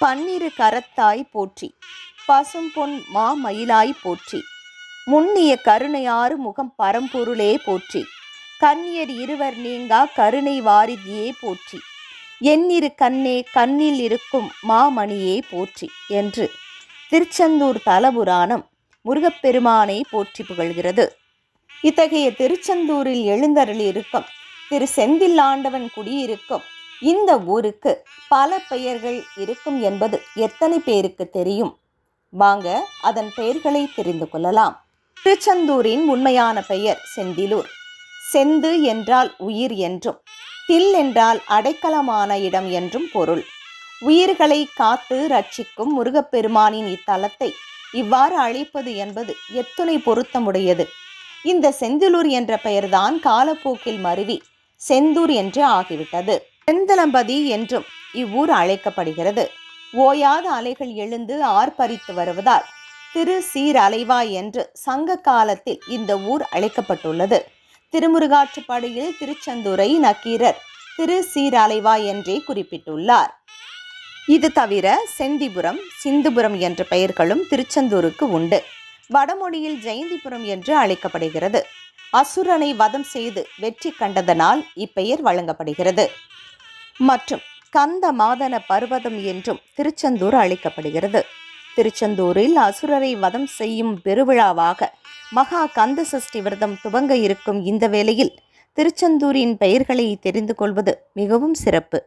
பன்னிரு கரத்தாய் போற்றி. பசும்பொன் மாமயிலாய் போற்றி. முன்னிய கருணையாறு முகம் பரம்பொருளே போற்றி. கன்னியர் இருவர் நீங்கா கருணை வாரிதியே போற்றி. எண்ணிரு கண்ணே கண்ணில் இருக்கும் மாமணியே போற்றி என்று திருச்செந்தூர் தலபுராணம் முருகப்பெருமானை போற்றி புகழ்கிறது. இத்தகைய திருச்செந்தூரில் எழுந்தருளியிருக்கும் திரு செந்தில்லாண்டவன் குடியிருக்கும் இந்த ஊருக்கு பல பெயர்கள் இருக்கும் என்பது எத்தனை பேருக்கு தெரியும்? வாங்க அதன் பெயர்களை தெரிந்து கொள்ளலாம். திருச்செந்தூரின் உண்மையான பெயர் செந்திலூர். செந்து என்றால் உயிர் என்றும் தில் என்றால் அடைக்கலமான இடம் என்றும் பொருள். உயிர்களை காத்து ரட்சிக்கும் முருகப்பெருமானின் இத்தலத்தை இவ்வாறு அழைப்பது என்பது எத்துணை பொருத்தமுடையது. இந்த செந்திலூர் என்ற பெயர்தான் காலப்போக்கில் மருவி செந்தூர் என்று ஆகிவிட்டது. செந்தலம்பதி என்றும் இவ்வூர் அழைக்கப்படுகிறது. ஓயாத அலைகள் எழுந்து ஆர்ப்பரித்து வருவதால் திரு சீர் என்று சங்க காலத்தில் இந்த ஊர் அழைக்கப்பட்டுள்ளது. திருமுருகாற்றுப்படையில் திருச்செந்தூரை நக்கீரர் திரு சீர் என்றே குறிப்பிட்டுள்ளார். இது தவிர செந்திபுரம் சிந்துபுரம் என்ற பெயர்களும் திருச்செந்தூருக்கு உண்டு. வடமொழியில் ஜெயந்திபுரம் என்று அழைக்கப்படுகிறது. அசுரனை வதம் செய்து வெற்றி கண்டதனால் இப்பெயர் வழங்கப்படுகிறது. மற்றும் கந்த மாதன பர்வதம் என்றும் திருச்செந்தூர் அழைக்கப்படுகிறது. திருச்செந்தூரில் அசுரரை வதம் செய்யும் பெருவிழாவாக மகா கந்த சஷ்டி விரதம் துவங்க இருக்கும் இந்த வேளையில் திருச்செந்தூரின் பெயர்களை தெரிந்து கொள்வது மிகவும் சிறப்பு.